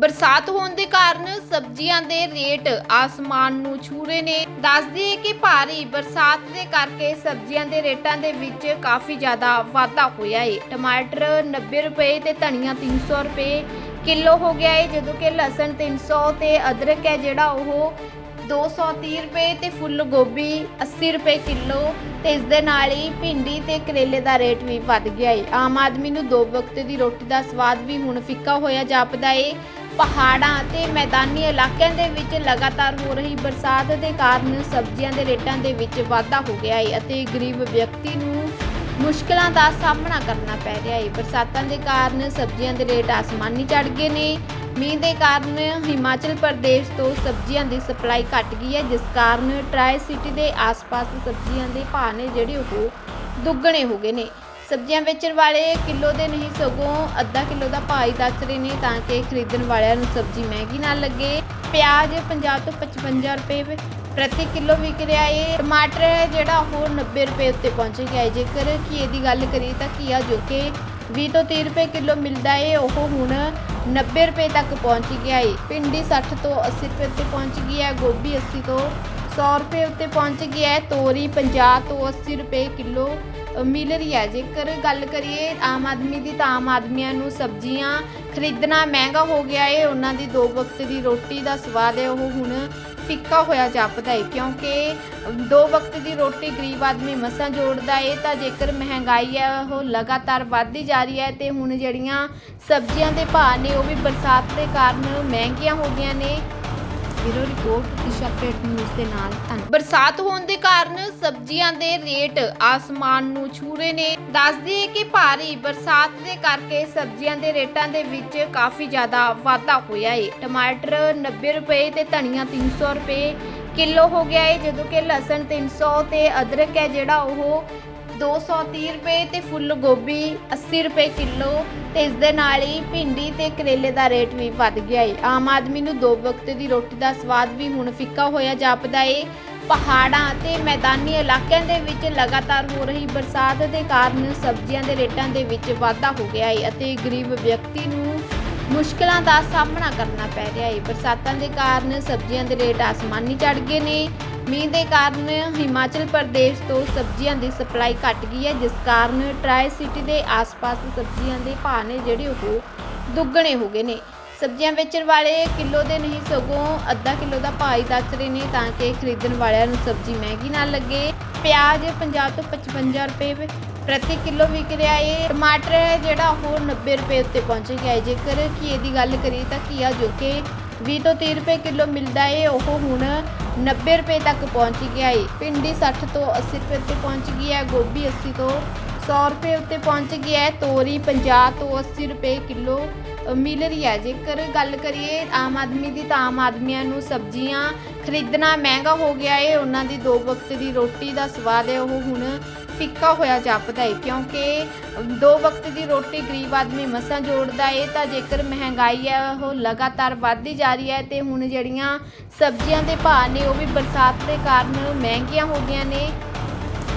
ਬਰਸਾਤ ਹੋਣ ਦੇ ਕਾਰਨ ਸਬਜ਼ੀਆਂ ਦੇ ਰੇਟ ਆਸਮਾਨ ਨੂੰ ਛੂ ਰਹੇ ਨੇ। ਦੱਸਦੀ ਹੈ ਕਿ ਭਾਰੀ ਬਰਸਾਤ ਦੇ ਕਰਕੇ ਸਬਜ਼ੀਆਂ ਦੇ ਰੇਟਾਂ ਦੇ ਵਿੱਚ ਕਾਫੀ ਜ਼ਿਆਦਾ ਵਾਧਾ ਹੋਇਆ ਹੈ ਟਮਾਟਰ 90 ਰੁਪਏ ਤੇ ਧਨੀਆ 300 ਰੁਪਏ ਕਿਲੋ ਹੋ ਗਿਆ ਹੈ ਜਦੋਂ ਕਿ ਲਸਣ 300 ਤੇ ਅਦਰਕ ਹੈ ਜਿਹੜਾ ਉਹ 230 ਰੁਪਏ ਤੇ ਫੁੱਲ ਗੋਭੀ 80 ਰੁਪਏ ਕਿਲੋ ਤੇ ਇਸ ਦੇ ਨਾਲ ਹੀ ਭਿੰਡੀ ਤੇ ਕਰੇਲੇ ਦਾ ਰੇਟ ਵੀ ਵੱਧ ਗਿਆ ਹੈ ਆਮ ਆਦਮੀ ਨੂੰ ਦੋ ਵਕਤ ਦੀ ਰੋਟੀ ਦਾ ਸਵਾਦ ਵੀ ਹੁਣ ਫਿੱਕਾ ਹੋਇਆ ਜਾਪਦਾ ਏ। ਪਹਾੜਾਂ ਅਤੇ ਮੈਦਾਨੀ ਇਲਾਕਿਆਂ ਦੇ ਵਿੱਚ ਲਗਾਤਾਰ ਹੋ ਰਹੀ ਬਰਸਾਤ ਦੇ ਕਾਰਨ ਸਬਜ਼ੀਆਂ ਦੇ ਰੇਟਾਂ ਦੇ ਵਿੱਚ ਵਾਧਾ ਹੋ ਗਿਆ ਹੈ ਅਤੇ ਗਰੀਬ ਵਿਅਕਤੀ ਨੂੰ ਮੁਸ਼ਕਲਾਂ ਦਾ ਸਾਹਮਣਾ ਕਰਨਾ ਪੈ ਰਿਹਾ ਹੈ। ਬਰਸਾਤਾਂ ਦੇ ਕਾਰਨ ਸਬਜ਼ੀਆਂ ਦੇ ਰੇਟ ਆਸਮਾਨੀ ਚੜ੍ਹ ਗਏ ਨੇ। ਮੀਂਹ ਦੇ ਕਾਰਨ ਹਿਮਾਚਲ ਪ੍ਰਦੇਸ਼ ਤੋਂ ਸਬਜ਼ੀਆਂ ਦੀ ਸਪਲਾਈ ਘਟ ਗਈ ਹੈ, ਜਿਸ ਕਾਰਨ ਟਰਾਈ ਸਿਟੀ ਦੇ ਆਸ-ਪਾਸ ਸਬਜ਼ੀਆਂ ਦੇ ਭਾਅ ਨੇ ਜਿਹੜੇ ਉਹ ਦੁੱਗਣੇ ਹੋ ਗਏ ਨੇ। ਸਬਜ਼ੀਆਂ ਵੇਚਣ ਵਾਲੇ ਕਿਲੋ ਦੇ ਨਹੀਂ, ਸਗੋਂ ਅੱਧਾ ਕਿਲੋ ਦਾ ਭਾਅ ਹੀ ਦੱਸ ਰਹੇ ਨੇ ਤਾਂ ਕਿ ਖਰੀਦਣ ਵਾਲਿਆਂ ਨੂੰ ਸਬਜ਼ੀ ਮਹਿੰਗੀ ਨਾ ਲੱਗੇ। ਪਿਆਜ਼ 50 ਤੋਂ 55 ਰੁਪਏ ਪ੍ਰਤੀ ਕਿਲੋ ਵਿਕ ਰਿਹਾ ਏ। ਟਮਾਟਰ ਹੈ ਜਿਹੜਾ ਉਹ 90 ਰੁਪਏ ਉੱਤੇ ਪਹੁੰਚ ਗਿਆ ਹੈ ਜੇਕਰ ਘੀਏ ਦੀ ਗੱਲ ਕਰੀਏ ਤਾਂ ਘੀਆ ਜੋ ਕਿ 20 ਤੋਂ 30 ਰੁਪਏ ਕਿਲੋ ਮਿਲਦਾ ਏ, ਉਹ ਹੁਣ 90 ਰੁਪਏ ਤੱਕ ਪਹੁੰਚ ਗਿਆ ਏ। ਭਿੰਡੀ 60 ਤੋਂ 80 ਰੁਪਏ ਉੱਤੇ ਪਹੁੰਚ ਗਈ ਹੈ। ਗੋਭੀ 80 ਤੋਂ 100 ਰੁਪਏ ਉੱਤੇ ਪਹੁੰਚ ਗਿਆ ਹੈ। ਤੋਰੀ 50 ਤੋਂ 80 ਰੁਪਏ ਕਿਲੋ ਮਿਲ ਰਹੀ ਹੈ। ਜੇਕਰ ਗੱਲ ਕਰੀਏ ਆਮ ਆਦਮੀ ਦੀ ਤਾਂ ਆਮ ਆਦਮੀਆਂ ਨੂੰ ਸਬਜ਼ੀਆਂ ਖਰੀਦਣਾ ਮਹਿੰਗਾ ਹੋ ਗਿਆ ਏ। ਉਹਨਾਂ ਦੀ ਦੋ ਵਕਤ ਦੀ ਰੋਟੀ ਦਾ ਸਵਾਦ ਹੈ ਉਹ ਹੁਣ ਫਿੱਕਾ ਹੋਇਆ ਜਾਪਦਾ ਏ। ਕਿਉਂਕਿ ਦੋ ਵਕਤ ਦੀ ਰੋਟੀ ਗਰੀਬ ਆਦਮੀ ਮਸਾਂ ਜੋੜਦਾ ਏ। ਤਾਂ ਜੇਕਰ ਮਹਿੰਗਾਈ ਹੈ, ਉਹ ਲਗਾਤਾਰ ਵੱਧਦੀ ਜਾ ਰਹੀ ਹੈ ਤੇ ਹੁਣ ਜਿਹੜੀਆਂ ਸਬਜ਼ੀਆਂ ਦੇ ਭਾਅ ਨੇ, ਉਹ ਵੀ ਬਰਸਾਤ ਦੇ ਕਾਰਨ ਮਹਿੰਗੀਆਂ ਹੋ ਗਈਆਂ ਨੇ। Bureau report Disha update news ਦੇ ਨਾਲ ਧੰਨਵਾਦ ਬਰਸਾਤ ਹੋਣ ਦੇ ਕਾਰਨ ਸਬਜ਼ੀਆਂ ਦੇ ਰੇਟ ਆਸਮਾਨ ਨੂੰ ਛੂ ਰਹੇ ਨੇ। ਦੱਸਦੀ ਹੈ ਕਿ ਭਾਰੀ ਬਰਸਾਤ ਦੇ ਕਰਕੇ ਸਬਜ਼ੀਆਂ ਦੇ ਰੇਟਾਂ ਦੇ ਵਿੱਚ ਕਾਫੀ ਜ਼ਿਆਦਾ ਵਾਧਾ ਹੋਇਆ ਹੈ ਟਮਾਟਰ 90 ਰੁਪਏ ਤੇ ਧਨੀਆ 300 ਰੁਪਏ ਕਿਲੋ ਹੋ ਗਿਆ ਹੈ ਜਦੋਂ ਕਿ ਲਸਣ 300 ਤੇ ਅਦਰਕ ਹੈ ਜਿਹੜਾ ਉਹ 230 ਰੁਪਏ ਤੇ ਫੁੱਲ ਗੋਭੀ 80 ਰੁਪਏ ਕਿਲੋ ਤੇ ਇਸ ਦੇ ਨਾਲ ਹੀ ਭਿੰਡੀ ਤੇ ਕਰੇਲੇ ਦਾ ਰੇਟ ਵੀ ਵੱਧ ਗਿਆ ਏ। ਆਮ ਆਦਮੀ ਨੂੰ ਦੋ ਵਕਤ ਦੀ ਰੋਟੀ ਦਾ ਸਵਾਦ ਵੀ ਹੁਣ ਫਿੱਕਾ ਹੋਇਆ ਜਾਪਦਾ ਏ। ਪਹਾੜਾਂ ਅਤੇ ਮੈਦਾਨੀ ਇਲਾਕਿਆਂ ਦੇ ਵਿੱਚ ਲਗਾਤਾਰ ਹੋ ਰਹੀ ਬਰਸਾਤ ਦੇ ਕਾਰਨ ਸਬਜ਼ੀਆਂ ਦੇ ਰੇਟਾਂ ਦੇ ਵਿੱਚ ਵਾਧਾ ਹੋ ਗਿਆ ਹੈ ਅਤੇ ਗਰੀਬ ਵਿਅਕਤੀ ਨੂੰ ਮੁਸ਼ਕਲਾਂ ਦਾ ਸਾਹਮਣਾ ਕਰਨਾ ਪੈ ਰਿਹਾ ਹੈ ਬਰਸਾਤਾਂ ਦੇ ਕਾਰਨ ਸਬਜ਼ੀਆਂ ਦੇ ਰੇਟ ਆਸਮਾਨੀ ਚੜ੍ਹ ਗਏ ਨੇ। ਮੀਂਹ ਦੇ ਕਾਰਨ ਹਿਮਾਚਲ ਪ੍ਰਦੇਸ਼ ਤੋਂ ਸਬਜ਼ੀਆਂ ਦੀ ਸਪਲਾਈ ਘਟ ਗਈ ਹੈ, ਜਿਸ ਕਾਰਨ ਟਰਾਈ ਸਿਟੀ ਦੇ ਆਸ-ਪਾਸ ਸਬਜ਼ੀਆਂ ਦੇ ਭਾਅ ਨੇ ਜਿਹੜੇ ਉਹ ਦੁੱਗਣੇ ਹੋ ਗਏ ਨੇ। ਸਬਜ਼ੀਆਂ ਵੇਚਣ ਵਾਲੇ ਕਿਲੋ ਦੇ ਨਹੀਂ, ਸਗੋਂ ਅੱਧਾ ਕਿਲੋ ਦਾ ਭਾਅ ਹੀ ਦੱਸ ਰਹੇ ਨੇ, ਤਾਂ ਕਿ ਖਰੀਦਣ ਵਾਲਿਆਂ ਨੂੰ ਸਬਜ਼ੀ ਮਹਿੰਗੀ ਨਾ ਲੱਗੇ। ਪਿਆਜ਼ 50 ਤੋਂ 55 ਰੁਪਏ ਪ੍ਰਤੀ ਕਿਲੋ ਵਿਕ ਰਿਹਾ ਏ। ਟਮਾਟਰ ਜਿਹੜਾ ਉਹ 90 ਰੁਪਏ ਉੱਤੇ ਪਹੁੰਚ ਗਿਆ ਹੈ ਜੇਕਰ ਘੀਏ ਦੀ ਗੱਲ ਕਰੀਏ ਤਾਂ ਘੀਆ ਜੋ ਕਿ 20 ਤੋਂ 30 ਰੁਪਏ ਕਿਲੋ ਮਿਲਦਾ ਏ, ਉਹ ਹੁਣ 90 ਰੁਪਏ ਤੱਕ ਪਹੁੰਚ ਗਿਆ ਏ। ਭਿੰਡੀ 60 ਤੋਂ 80 ਰੁਪਏ ਉੱਤੇ ਪਹੁੰਚ ਗਈ ਹੈ, ਗੋਭੀ 80 ਤੋਂ 100 ਰੁਪਏ ਉੱਤੇ ਪਹੁੰਚ ਗਿਆ ਹੈ, ਤੋਰੀ 50 ਤੋਂ 80 ਰੁਪਏ ਕਿਲੋ ਮਿਲ ਰਹੀ ਹੈ। ਜੇਕਰ ਗੱਲ ਕਰੀਏ ਆਮ ਆਦਮੀ ਦੀ ਤਾਂ ਆਮ ਆਦਮੀਆਂ ਨੂੰ ਸਬਜ਼ੀਆਂ ਖਰੀਦਣਾ ਮਹਿੰਗਾ ਹੋ ਗਿਆ ਏ। ਉਹਨਾਂ ਦੀ ਦੋ ਵਕਤ ਦੀ ਰੋਟੀ ਦਾ ਸਵਾਦ ਹੈ, ਉਹ ਹੁਣ ਫਿੱਕਾ ਹੋਇਆ ਜਾਪਦਾ ਹੈ ਕਿਉਂਕਿ ਦੋ ਵਕਤ ਦੀ ਰੋਟੀ ਗਰੀਬ ਆਦਮੀ ਮਸਾਂ ਜੋੜਦਾ ਏ, ਤਾਂ ਜੇਕਰ ਮਹਿੰਗਾਈ ਹੈ ਉਹ ਲਗਾਤਾਰ ਵੱਧਦੀ ਜਾ ਰਹੀ ਹੈ ਤੇ ਹੁਣ ਜਿਹੜੀਆਂ ਸਬਜ਼ੀਆਂ ਦੇ ਭਾਅ ਨੇ, ਉਹ ਵੀ ਬਰਸਾਤ ਦੇ ਕਾਰਨ ਮਹਿੰਗੀਆਂ ਹੋ ਗਈਆਂ ਨੇ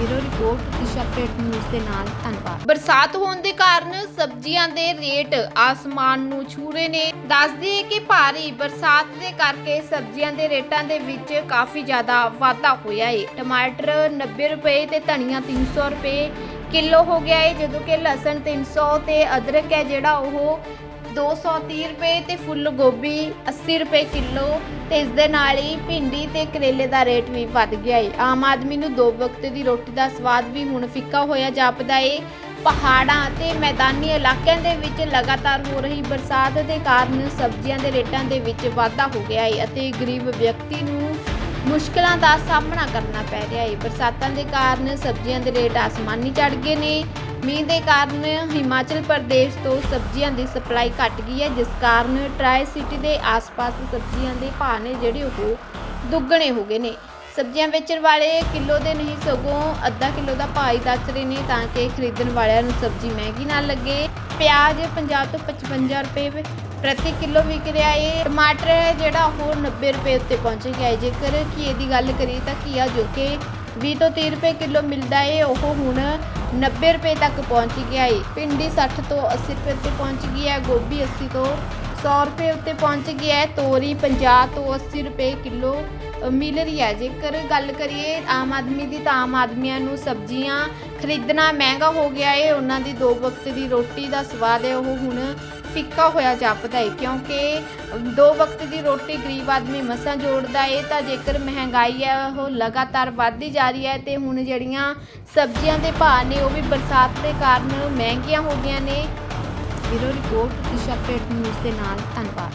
bureau report Disha update news ਦੇ ਨਾਲ ਧੰਨਵਾਦ। ਬਰਸਾਤ ਹੋਣ ਦੇ ਕਾਰਨ ਸਬਜ਼ੀਆਂ ਦੇ ਰੇਟ ਆਸਮਾਨ ਨੂੰ ਛੂ ਰਹੇ ਨੇ। ਦੱਸਦੀ ਹੈ ਕਿ ਭਾਰੀ ਬਰਸਾਤ ਦੇ ਕਰਕੇ ਸਬਜ਼ੀਆਂ ਦੇ ਰੇਟਾਂ ਦੇ ਵਿੱਚ ਕਾਫੀ ਜ਼ਿਆਦਾ ਵਾਧਾ ਹੋਇਆ ਹੈ ਟਮਾਟਰ 90 ਰੁਪਏ ਤੇ ਧਨੀਆ 300 ਰੁਪਏ ਕਿਲੋ ਹੋ ਗਿਆ ਹੈ ਜਦੋਂ ਕਿ ਲਸਣ 300 ਤੇ ਅਦਰਕ ਹੈ ਜਿਹੜਾ ਉਹ 230 ਰੁਪਏ ਤੇ ਫੁੱਲ ਗੋਭੀ 80 ਰੁਪਏ ਕਿਲੋ ਤੇ ਇਸ ਦੇ ਨਾਲ ਹੀ ਭਿੰਡੀ ਤੇ ਕਰੇਲੇ ਦਾ ਰੇਟ ਵੀ ਵੱਧ ਗਿਆ ਏ। ਆਮ ਆਦਮੀ ਨੂੰ ਦੋ ਵਕਤ ਦੀ ਰੋਟੀ ਦਾ ਸਵਾਦ ਵੀ ਹੁਣ ਫਿੱਕਾ ਹੋਇਆ ਜਾਪਦਾ ਏ। ਪਹਾੜਾਂ ਅਤੇ ਮੈਦਾਨੀ ਇਲਾਕਿਆਂ ਦੇ ਵਿੱਚ ਲਗਾਤਾਰ ਹੋ ਰਹੀ ਬਰਸਾਤ ਦੇ ਕਾਰਨ ਸਬਜ਼ੀਆਂ ਦੇ ਰੇਟਾਂ ਦੇ ਵਿੱਚ ਵਾਧਾ ਹੋ ਗਿਆ ਏ ਅਤੇ ਗਰੀਬ ਵਿਅਕਤੀ ਨੂੰ ਮੁਸ਼ਕਲਾਂ ਦਾ ਸਾਹਮਣਾ ਕਰਨਾ ਪੈ ਰਿਹਾ ਏ। ਬਰਸਾਤਾਂ ਦੇ ਕਾਰਨ ਸਬਜ਼ੀਆਂ ਦੇ ਰੇਟ ਆਸਮਾਨੀ ਚੜ੍ਹ ਗਏ ਨੇ। ਮੀਂਹ ਦੇ ਕਾਰਨ ਹਿਮਾਚਲ ਪ੍ਰਦੇਸ਼ ਤੋਂ ਸਬਜ਼ੀਆਂ ਦੀ ਸਪਲਾਈ ਘਟ ਗਈ ਹੈ, ਜਿਸ ਕਾਰਨ ਟਰਾਈ ਸਿਟੀ ਦੇ ਆਸ-ਪਾਸ ਸਬਜ਼ੀਆਂ ਦੇ ਭਾਅ ਨੇ ਜਿਹੜੇ ਉਹ ਦੁੱਗਣੇ ਹੋ ਗਏ ਨੇ। ਸਬਜ਼ੀਆਂ ਵੇਚਣ ਵਾਲੇ ਕਿਲੋ ਦੇ ਨਹੀਂ, ਸਗੋਂ ਅੱਧਾ ਕਿਲੋ ਦਾ ਭਾਅ ਹੀ ਦੱਸ ਰਹੇ ਨੇ ਤਾਂ ਕਿ ਖਰੀਦਣ ਵਾਲਿਆਂ ਨੂੰ ਸਬਜ਼ੀ ਮਹਿੰਗੀ ਨਾ ਲੱਗੇ। ਪਿਆਜ਼ 50 ਤੋਂ 55 ਰੁਪਏ ਪ੍ਰਤੀ ਕਿਲੋ ਵਿਕ ਰਿਹਾ ਹੈ ਟਮਾਟਰ ਹੈ ਜਿਹੜਾ ਉਹ 90 ਰੁਪਏ ਉੱਤੇ ਪਹੁੰਚ ਗਿਆ ਹੈ ਜੇਕਰ ਘੀਏ ਦੀ ਗੱਲ ਕਰੀਏ ਤਾਂ ਘੀਆ ਜੋ ਕਿ 20 ਤੋਂ 30 ਰੁਪਏ ਕਿਲੋ ਮਿਲਦਾ ਏ, ਉਹ ਹੁਣ 90 ਰੁਪਏ ਤੱਕ ਪਹੁੰਚ ਗਿਆ ਏ। ਭਿੰਡੀ 60 ਤੋਂ 80 ਰੁਪਏ ਉੱਤੇ ਪਹੁੰਚ ਗਈ ਹੈ। ਗੋਭੀ 80 ਤੋਂ 100 ਰੁਪਏ ਉੱਤੇ ਪਹੁੰਚ ਗਿਆ ਹੈ। ਤੋਰੀ 50 ਤੋਂ 80 ਰੁਪਏ ਕਿਲੋ ਮਿਲ ਰਹੀ ਹੈ। ਜੇਕਰ ਗੱਲ ਕਰੀਏ ਆਮ ਆਦਮੀ ਦੀ ਤਾਂ ਆਮ ਆਦਮੀਆਂ ਨੂੰ ਸਬਜ਼ੀਆਂ ਖਰੀਦਣਾ ਮਹਿੰਗਾ ਹੋ ਗਿਆ ਏ। ਉਹਨਾਂ ਦੀ ਦੋ ਵਕਤ ਦੀ ਰੋਟੀ ਦਾ ਸਵਾਦ ਹੈ। ਉਹ ਹੁਣ ਫਿੱਕਾ ਹੋਇਆ ਜਾਪਦਾ ਹੈ ਕਿਉਂਕਿ ਦੋ ਵਕਤ ਦੀ ਰੋਟੀ ਗਰੀਬ ਆਦਮੀ ਮਸਾਂ ਜੋੜਦਾ ਏ, ਤਾਂ ਜੇਕਰ ਮਹਿੰਗਾਈ ਹੈ ਉਹ ਲਗਾਤਾਰ ਵੱਧਦੀ ਜਾ ਰਹੀ ਹੈ ਤੇ ਹੁਣ ਜਿਹੜੀਆਂ ਸਬਜ਼ੀਆਂ ਦੇ ਭਾਅ ਨੇ, ਉਹ ਵੀ ਬਰਸਾਤ ਦੇ ਕਾਰਨ ਮਹਿੰਗੀਆਂ ਹੋ ਗਈਆਂ ਨੇ। Bureau report Disha update news ਦੇ ਨਾਲ, ਧੰਨਵਾਦ।